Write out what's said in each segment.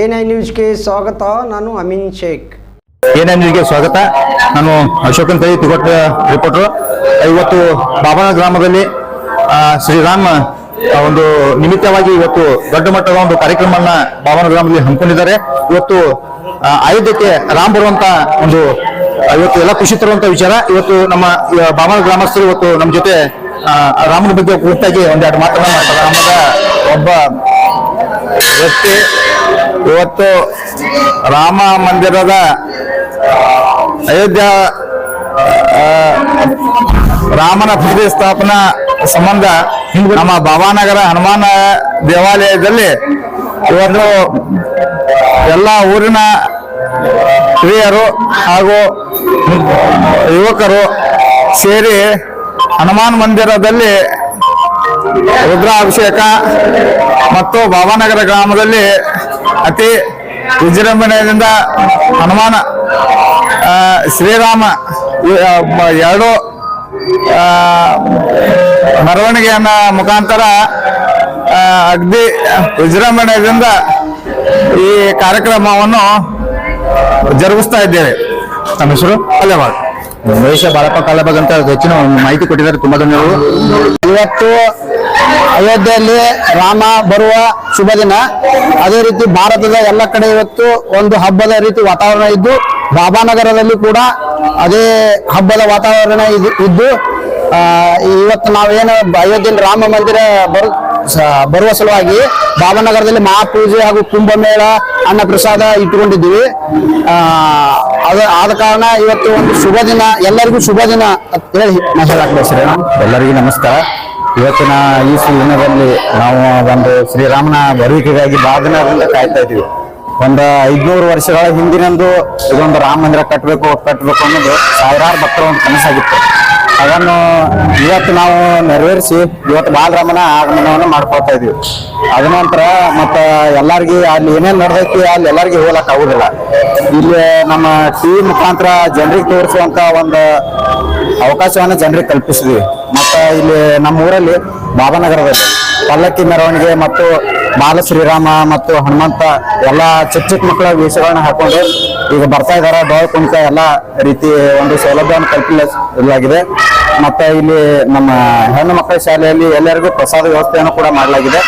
N I ನ್ಯೂಸ್ಗೆ ಸ್ವಾಗತ, ನಾನು ಅಮೀನ್ ಶೇಖ್. ಏನೇನಿಗೆ ಸ್ವಾಗತ. ನಾನು ಅಶೋಕನ್ ಕೈ ತಿಗೊಟ್ಟ ರಿಪೋರ್ಟರ್ ಇವತ್ತು ಬಾಬನ ಗ್ರಾಮದಲ್ಲಿ ಶ್ರೀರಾಮ ಒಂದು ನಿಮಿತ್ತವಾಗಿ ಇವತ್ತು ದೊಡ್ಡ ಮಟ್ಟದ ಒಂದು ಕಾರ್ಯಕ್ರಮವನ್ನ ಬಾಬನ ಗ್ರಾಮದಲ್ಲಿ ಹಮ್ಮಿಕೊಂಡಿದ್ದಾರೆ. ಇವತ್ತು ಅಯೋಧ್ಯಕ್ಕೆ ರಾಮ್ ಬರುವಂತ ಒಂದು ಇವತ್ತು ಎಲ್ಲ ಖುಷಿ ತರುವಂತ ವಿಚಾರ. ಇವತ್ತು ನಮ್ಮ ಬಾಬಾನ ಗ್ರಾಮಸ್ಥರು ಇವತ್ತು ನಮ್ಮ ಜೊತೆ ರಾಮನ ಬಗ್ಗೆ ಕುರಿತಾಗಿ ಒಂದೆರಡು ರಾಮದ ಒಬ್ಬ ವ್ಯಕ್ತಿ ಇವತ್ತು ರಾಮ ಮಂದಿರದ ಅಯೋಧ್ಯ ರಾಮನ ಪ್ರತಿಷ್ಠಾಪನಾ ಸಂಬಂಧ ನಮ್ಮ ಭವಾನಗರ ಹನುಮಾನ ದೇವಾಲಯದಲ್ಲಿ ಇವತ್ತು ಎಲ್ಲ ಊರಿನ ಹಿರಿಯರು ಹಾಗೂ ಯುವಕರು ಸೇರಿ ಹನುಮಾನ್ ಮಂದಿರದಲ್ಲಿ ರುದ್ರಾಭಿಷೇಕ ಮತ್ತು ಬಾಬಾನಗರ ಗ್ರಾಮದಲ್ಲಿ ಅತಿ ವಿಜೃಂಭಣೆಯಿಂದ ಹನುಮಾನ ಶ್ರೀರಾಮ ಎರಡು ಮೆರವಣಿಗೆಯನ್ನ ಮುಖಾಂತರ ಅಗ್ದಿ ವಿಜೃಂಭಣೆಯಿಂದ ಈ ಕಾರ್ಯಕ್ರಮವನ್ನು ಜರುಗಿಸ್ತಾ ಇದ್ದೇವೆ. ನಮ್ಮ ಹೆಸರು? ಅಲ್ಲೇವಾಡ್ ಮಹೇಶ ಬಾಳಪ್ಪ ಕಾಲಬಾಗ್ ಅಂತ ಹೆಚ್ಚಿನ ಮಾಹಿತಿ ಕೊಟ್ಟಿದ್ದಾರೆ ತುಂಬಾ ಧನ್ಯವಾದಗಳು. ಇವತ್ತು ಅಯೋಧ್ಯೆಯಲ್ಲಿ ರಾಮ ಬರುವ ಶುಭ ದಿನ. ಅದೇ ರೀತಿ ಭಾರತದ ಎಲ್ಲ ಕಡೆ ಇವತ್ತು ಒಂದು ಹಬ್ಬದ ರೀತಿ ವಾತಾವರಣ ಇದ್ದು, ಬಾಬಾನಗರದಲ್ಲಿ ಕೂಡ ಅದೇ ಹಬ್ಬದ ವಾತಾವರಣ ಇದ್- ಇದ್ದು ಇವತ್ತು ನಾವೇನು ಅಯೋಧ್ಯೆಯಲ್ಲಿ ರಾಮ ಮಂದಿರ ಬರು ಬರುವ ಸಲುವಾಗಿ ಬಾಬಾನಗರದಲ್ಲಿ ಮಹಾಪೂಜೆ ಹಾಗೂ ಕುಂಭಮೇಳ, ಅನ್ನ ಪ್ರಸಾದ ಇಟ್ಟುಕೊಂಡಿದ್ದೀವಿ. ಅದ, ಆದ ಕಾರಣ ಇವತ್ತು ಒಂದು ಶುಭ ದಿನ, ಎಲ್ಲರಿಗೂ ಶುಭ ದಿನ ಅಂತ ಹೇಳಿ ಬಯಸ್ತೀನಿ. ಎಲ್ಲರಿಗೂ ನಮಸ್ಕಾರ. ಇವತ್ತಿನ ಈ ದಿನದಲ್ಲಿ ನಾವು ಒಂದು ಶ್ರೀರಾಮನ ಬರುವಿಕೆಗಾಗಿ ಬಹಳ ಕಾಯ್ತಾ ಇದ್ದೀವಿ. ಒಂದು ಐದ್ನೂರು ವರ್ಷಗಳ ಹಿಂದಿನಂದು ಇದೊಂದು ರಾಮ ಮಂದಿರ ಕಟ್ಟಬೇಕು ಕಟ್ಟಬೇಕು ಅನ್ನೋದು ಸಾವಿರಾರು ಭಕ್ತರ ಒಂದು ಕನಸಾಗಿತ್ತು. ಅದನ್ನು ಇವತ್ತು ನಾವು ನೆರವೇರಿಸಿ ಇವತ್ತು ಬಾಲರಾಮನ ಆಗಮನವನ್ನು ಮಾಡ್ಕೊಳ್ತಾ ಇದೀವಿ ಅದ ನಂತರ ಮತ್ತ ಎಲ್ಲಾರ್ಗಿ ಅಲ್ಲಿ ಏನೇನ್ ನಡೆದೈತಿ ಅಲ್ಲಿ ಎಲ್ಲಾರ್ಗಿ ಹೋಗ್ಲಕ್ ಆಗುದಿಲ್ಲ. ಇಲ್ಲಿ ನಮ್ಮ ಟಿವಿ ಮುಖಾಂತರ ಜನರಿಗೆ ತೋರಿಸುವಂತ ಒಂದು ಅವಕಾಶವನ್ನ ಜನರಿಗೆ ಕಲ್ಪಿಸಿದ್ವಿ. ಮತ್ತ ಇಲ್ಲಿ ನಮ್ಮ ಊರಲ್ಲಿ ಬಾಬಾನಗರದಲ್ಲಿ ಪಲ್ಲಕ್ಕಿ ಮೆರವಣಿಗೆ ಮತ್ತು ಬಾಲ ಶ್ರೀರಾಮ ಮತ್ತು ಹನುಮಂತ ಎಲ್ಲ ಚಿಕ್ಕ ಚಿಕ್ಕ ಮಕ್ಕಳ ವೇಷಗಳನ್ನ ಹಾಕೊಂಡು ಈಗ ಬರ್ತಾ ಇದ್ದಾರೆ ಡೋಲ್ ಕುಣಿತ ಎಲ್ಲ ರೀತಿ ಒಂದು ಸೌಲಭ್ಯವನ್ನು ಕಲ್ಪಿಸಲಾಗಿದೆ. ಮತ್ತೆ ಇಲ್ಲಿ ನಮ್ಮ ಹೆಣ್ಣು ಮಕ್ಕಳ ಶಾಲೆಯಲ್ಲಿ ಎಲ್ಲರಿಗೂ ಪ್ರಸಾದ ವ್ಯವಸ್ಥೆಯನ್ನು ಕೂಡ ಮಾಡಲಾಗಿದೆ.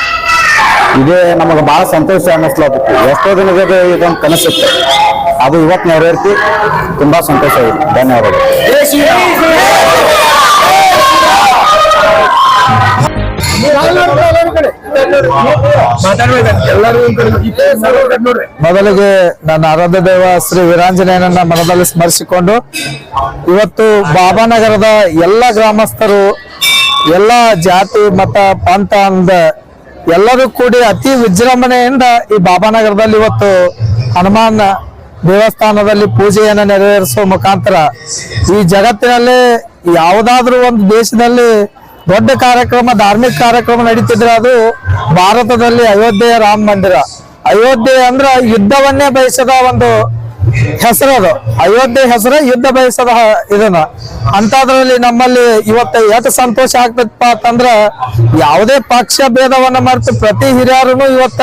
ಇದೇ ನಮಗೆ ಬಹಳ ಸಂತೋಷ ಅನ್ನಿಸ್ಲಾಗುತ್ತೆ ಎಷ್ಟೋ ದಿನದ ಇದೊಂದು ಕನಸುತ್ತೆ. ಅದು ಇವತ್ತು ನೆರವೇರಿಸಿ ತುಂಬಾ ಸಂತೋಷ ಆಗಿದೆ. ಧನ್ಯವಾದಗಳು. ಮೊದಲಿಗೆ ನನ್ನ ಆರಾಧ್ಯ ದೇವ ಶ್ರೀ ವೀರಾಂಜನೇಯನನ್ನ ಮನದಲ್ಲಿ ಸ್ಮರಿಸಿಕೊಂಡು ಇವತ್ತು ಬಾಬಾನಗರದ ಎಲ್ಲ ಗ್ರಾಮಸ್ಥರು, ಎಲ್ಲ ಜಾತಿ, ಮತ, ಪಂಥ ಅಂದ ಎಲ್ಲರೂ ಕೂಡಿ ಅತಿ ವಿಜೃಂಭಣೆಯಿಂದ ಈ ಬಾಬಾನಗರದಲ್ಲಿ ಇವತ್ತು ಹನುಮಾನ್ ದೇವಸ್ಥಾನದಲ್ಲಿ ಪೂಜೆಯನ್ನು ನೆರವೇರಿಸುವ ಮುಖಾಂತರ ಈ ಜಗತ್ತಿನಲ್ಲಿ ಯಾವುದಾದ್ರೂ ಒಂದು ದೇಶದಲ್ಲಿ ದೊಡ್ಡ ಕಾರ್ಯಕ್ರಮ, ಧಾರ್ಮಿಕ ಕಾರ್ಯಕ್ರಮ ನಡೀತಿದ್ರೆ ಅದು ಭಾರತದಲ್ಲಿ ಅಯೋಧ್ಯೆಯ ರಾಮ ಮಂದಿರ. ಅಯೋಧ್ಯೆ ಅಂದ್ರೆ ಯುದ್ಧವನ್ನೇ ಬಯಸದ ಒಂದು ಹೆಸರದು ಅಯೋಧ್ಯೆ ಹೆಸರು ಯುದ್ಧ ಬಯಸದ ಇದನ್ನ. ಅಂತದ್ರಲ್ಲಿ ನಮ್ಮಲ್ಲಿ ಇವತ್ತು ಎಷ್ಟು ಸಂತೋಷ ಆಗ್ತದಪ್ಪ ಅಂತಂದ್ರ ಯಾವುದೇ ಪಕ್ಷ ಭೇದವನ್ನ ಮರೆತು ಪ್ರತಿ ಹಿರಿಯರು ಇವತ್ತ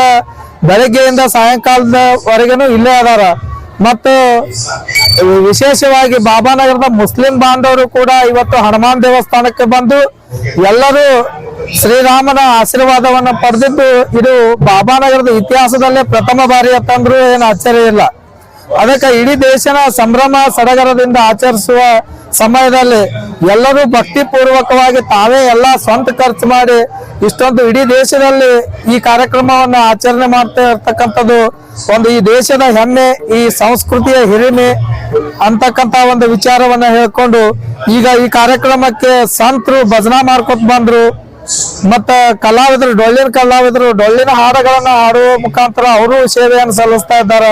ಬೆಳಗ್ಗೆಯಿಂದ ಸಾಯಂಕಾಲದವರೆಗೂ ಇಲ್ಲೇ ಅದಾರ. ಮತ್ತು ವಿಶೇಷವಾಗಿ ಬಾಬಾನಗರದ ಮುಸ್ಲಿಂ ಬಾಂಧವರು ಕೂಡ ಇವತ್ತು ಹನುಮಾನ್ ದೇವಸ್ಥಾನಕ್ಕೆ ಬಂದು ಎಲ್ಲರೂ ಶ್ರೀರಾಮನ ಆಶೀರ್ವಾದವನ್ನು ಪಡೆದಿದ್ದು ಇದು ಬಾಬಾನಗರದ ಇತಿಹಾಸದಲ್ಲೇ ಪ್ರಥಮ ಬಾರಿ ಅಂತಂದ್ರೂ ಏನು ಆಶ್ಚರ್ಯ ಇಲ್ಲ. ಅದಕ್ಕೆ ಇಡೀ ದೇಶನ ಸಂಭ್ರಮ ಸಡಗರದಿಂದ ಆಚರಿಸುವ ಸಮಯದಲ್ಲಿ ಎಲ್ಲರೂ ಭಕ್ತಿ ಪೂರ್ವಕವಾಗಿ ತಾವೇ ಎಲ್ಲ ಸ್ವಂತ ಖರ್ಚು ಮಾಡಿ ಇಷ್ಟೊಂದು ಇಡೀ ದೇಶದಲ್ಲಿ ಈ ಕಾರ್ಯಕ್ರಮವನ್ನು ಆಚರಣೆ ಮಾಡ್ತಾ ಇರ್ತಕ್ಕಂಥದ್ದು ಒಂದು ಈ ದೇಶದ ಹೆಮ್ಮೆ, ಈ ಸಂಸ್ಕೃತಿಯ ಹಿರಿಮೆ ಅಂತಕ್ಕಂತ ಒಂದು ವಿಚಾರವನ್ನ ಹೇಳ್ಕೊಂಡು ಈಗ ಈ ಕಾರ್ಯಕ್ರಮಕ್ಕೆ ಸಂತರು ಭಜನಾ ಮಾಡ್ಕೊತ ಬಂದ್ರು. ಮತ್ತ ಕಲಾವಿದರು, ಡೊಳ್ಳಿನ ಕಲಾವಿದರು, ಡೊಳ್ಳಿನ ಹಾಡುಗಳನ್ನ ಹಾಡುವ ಮುಖಾಂತರ ಅವರು ಸೇವೆಯನ್ನು ಸಲ್ಲಿಸ್ತಾ ಇದ್ದಾರೆ.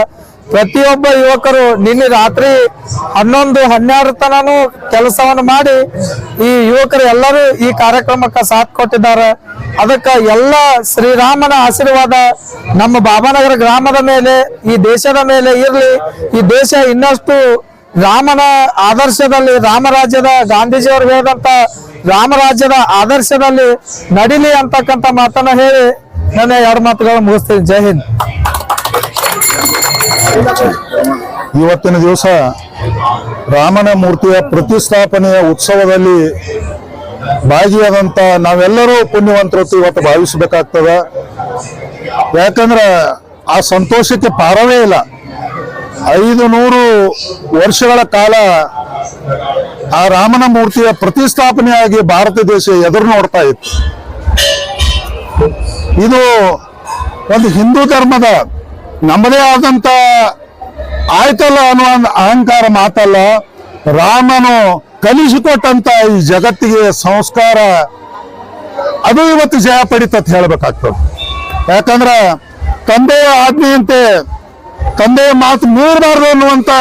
ಪ್ರತಿಯೊಬ್ಬ ಯುವಕರು ನಿನ್ನೆ ರಾತ್ರಿ ಹನ್ನೊಂದು, ಹನ್ನೆರಡು ತನೂ ಕೆಲಸವನ್ನು ಮಾಡಿ ಈ ಯುವಕರು ಎಲ್ಲರೂ ಈ ಕಾರ್ಯಕ್ರಮಕ್ಕೆ ಸಾಥ್ ಕೊಟ್ಟಿದ್ದಾರೆ. ಅದಕ್ಕೆ ಎಲ್ಲ ಶ್ರೀರಾಮನ ಆಶೀರ್ವಾದ ನಮ್ಮ ಬಾಬಾನಗರ ಗ್ರಾಮದ ಮೇಲೆ, ಈ ದೇಶದ ಮೇಲೆ ಇರಲಿ. ಈ ದೇಶ ಇನ್ನಷ್ಟು ರಾಮನ ಆದರ್ಶದಲ್ಲಿ, ರಾಮರಾಜ್ಯದ ಗಾಂಧೀಜಿಯವರು ಹೇಳಿದಂತ ರಾಮರಾಜ್ಯದ ಆದರ್ಶದಲ್ಲಿ ನಡಿಲಿ ಅಂತಕ್ಕಂಥ ಮಾತನ್ನ ಹೇಳಿ ನನ್ನ ಎರಡು ಮಾತುಗಳು ಮುಗಿಸ್ತೀನಿ. ಜೈ ಹಿಂದ್. ಇವತ್ತಿನ ದಿವಸ ರಾಮನ ಮೂರ್ತಿಯ ಪ್ರತಿಷ್ಠಾಪನೆಯ ಉತ್ಸವದಲ್ಲಿ ಭಾಗಿಯಾದಂತ ನಾವೆಲ್ಲರೂ ಪುಣ್ಯವಂತರು ಅಂತ ಇವತ್ತು ಭಾವಿಸಬೇಕಾಗ್ತದ. ಯಾಕಂದ್ರೆ ಆ ಸಂತೋಷಕ್ಕೆ ಪಾರವೇ ಇಲ್ಲ. ಐದು ನೂರು ವರ್ಷಗಳ ಕಾಲ ಆ ರಾಮನ ಮೂರ್ತಿಯ ಪ್ರತಿಷ್ಠಾಪನೆಯಾಗಿ ಭಾರತ ದೇಶ ಎದುರು ನೋಡ್ತಾ ಇತ್ತು. ಇದು ಒಂದು ಹಿಂದೂ ಧರ್ಮದ ನಮ್ಮದೇ ಆದಂತ ಆಯ್ತಲ್ಲ ಅನ್ನುವ ಅಹಂಕಾರ ಮಾತಲ್ಲ, ರಾಮನು ಕಲಿಸಿಕೊಟ್ಟಂತ ಈ ಜಗತ್ತಿಗೆ ಸಂಸ್ಕಾರ, ಅದು ಇವತ್ತು ಜಯ ಪಡಿತತ್ ಹೇಳ್ಬೇಕಾಗ್ತದೆ. ಯಾಕಂದ್ರೆ ತಂದೆಯ ಆಜ್ಞೆಯಂತೆ, ತಂದೆಯ ಮಾತು ಮೀರಬಾರ್ದು ಅನ್ನುವಂತ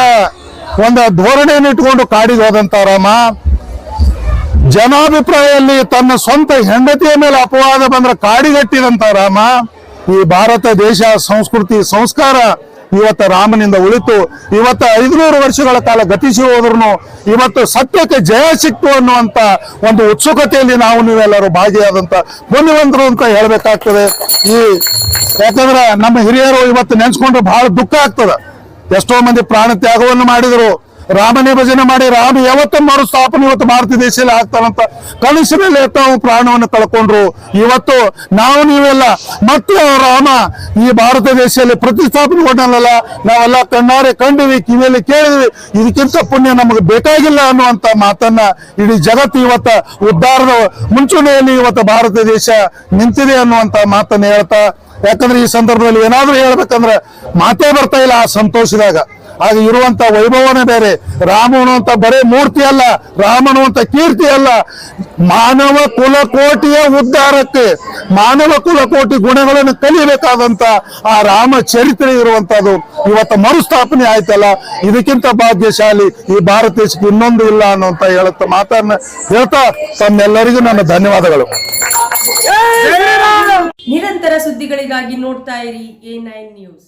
ಒಂದು ಧೋರಣೆಯನ್ನು ಇಟ್ಕೊಂಡು ಕಾಡಿಗೆ ಹೋದಂತ ರಾಮ, ಜನಾಭಿಪ್ರಾಯದಲ್ಲಿ ತನ್ನ ಸ್ವಂತ ಹೆಂಡತಿಯ ಮೇಲೆ ಅಪವಾದ ಬಂದ್ರೆ ಕಾಡಿಗಟ್ಟಿದಂತ ರಾಮ ಈ ಭಾರತ ದೇಶ ಸಂಸ್ಕೃತಿ ಸಂಸ್ಕಾರ ಇವತ್ತು ರಾಮನಿಂದ ಉಳಿತು. ಇವತ್ತು ಐದುನೂರು ವರ್ಷಗಳ ಕಾಲ ಗತಿಸಿ ಹೋದ್ರು ಇವತ್ತು ಸತ್ಯಕ್ಕೆ ಜಯ ಸಿಕ್ತು ಅನ್ನುವಂತ ಒಂದು ಉತ್ಸುಕತೆಯಲ್ಲಿ ನಾವು ನೀವೆಲ್ಲರೂ ಭಾಗಿಯಾದಂತ ಪುಣ್ಯವಂತರು ಅಂತ ಹೇಳಬೇಕಾಗ್ತದೆ. ಈ ಯಾಕಂದ್ರೆ ನಮ್ಮ ಹಿರಿಯರು ಇವತ್ತು ನೆನ್ಸ್ಕೊಂಡ್ರೆ ಬಹಳ ದುಃಖ ಆಗ್ತದೆ. ಎಷ್ಟೋ ಮಂದಿ ಪ್ರಾಣ ತ್ಯಾಗವನ್ನು ಮಾಡಿದರು. ರಾಮನೇ ಭಜನೆ ಮಾಡಿ, ರಾಮ ಯಾವತ್ತ ಮರುಸ್ಥಾಪನೆ ಇವತ್ತು ಭಾರತ ದೇಶದಲ್ಲಿ ಆಗ್ತಾರಂತ ಕನಸಿನಲ್ಲಿ ತಾವು ಪ್ರಾಣವನ್ನು ಕಳ್ಕೊಂಡ್ರು ಇವತ್ತು ನಾವು ನೀವೆಲ್ಲ, ಮತ್ತೆ ರಾಮ ಈ ಭಾರತ ದೇಶದಲ್ಲಿ ಪ್ರತಿಷ್ಠಾಪನೆಗೊಂಡಲ್ಲ ನಾವೆಲ್ಲ ಕಣ್ಣಾರೆ ಕಂಡಿವಿ, ಕಿವಿಯಲ್ಲಿ ಕೇಳಿದ್ವಿ. ಇದಕ್ಕಿಂತ ಪುಣ್ಯ ನಮಗೆ ಬೇಕಾಗಿಲ್ಲ ಅನ್ನುವಂತ ಮಾತನ್ನ ಇಡೀ ಜಗತ್ತು ಇವತ್ತ ಉದ್ಧಾರದ ಮುಂಚೂಣಿಯಲ್ಲಿ ಇವತ್ತು ಭಾರತ ದೇಶ ನಿಂತಿದೆ ಅನ್ನುವಂತ ಮಾತನ್ನ ಹೇಳ್ತಾ, ಯಾಕಂದ್ರೆ ಈ ಸಂದರ್ಭದಲ್ಲಿ ಏನಾದ್ರೂ ಹೇಳ್ಬೇಕಂದ್ರೆ ಮಾತೇ ಬರ್ತಾ ಇಲ್ಲ ಆ ಸಂತೋಷದಾಗ. ಆಗ ಇರುವಂತ ವೈಭವನೇ ಬೇರೆ. ರಾಮನು ಅಂತ ಬರೇ ಮೂರ್ತಿ ಅಲ್ಲ, ರಾಮನು ಅಂತ ಕೀರ್ತಿ ಅಲ್ಲ. ಮಾನವ ಕುಲಕೋಟಿಯ ಉದ್ಧಾರಕ್ಕೆ, ಮಾನವ ಕುಲಕೋಟಿ ಗುಣಗಳನ್ನು ಕಲಿಯಬೇಕಾದಂತ ಆ ರಾಮ ಚರಿತ್ರೆ ಇರುವಂತದ್ದು ಇವತ್ತು ಮರುಸ್ಥಾಪನೆ ಆಯ್ತಲ್ಲ. ಇದಕ್ಕಿಂತ ಭಾಗ್ಯಶಾಲಿ ಈ ಭಾರತ ದೇಶಕ್ಕೆ ಇನ್ನೊಂದು ಇಲ್ಲ ಅನ್ನುವಂತ ಹೇಳುತ್ತ ಮಾತನ್ನ ಹೇಳ್ತಾ ತಮ್ಮೆಲ್ಲರಿಗೂ ನನ್ನ ಧನ್ಯವಾದಗಳು. ನಿರಂತರ ಸುದ್ದಿಗಳಿಗಾಗಿ ನೋಡ್ತಾ ಇರಿ ಎ ನೈನ್ ನ್ಯೂಸ್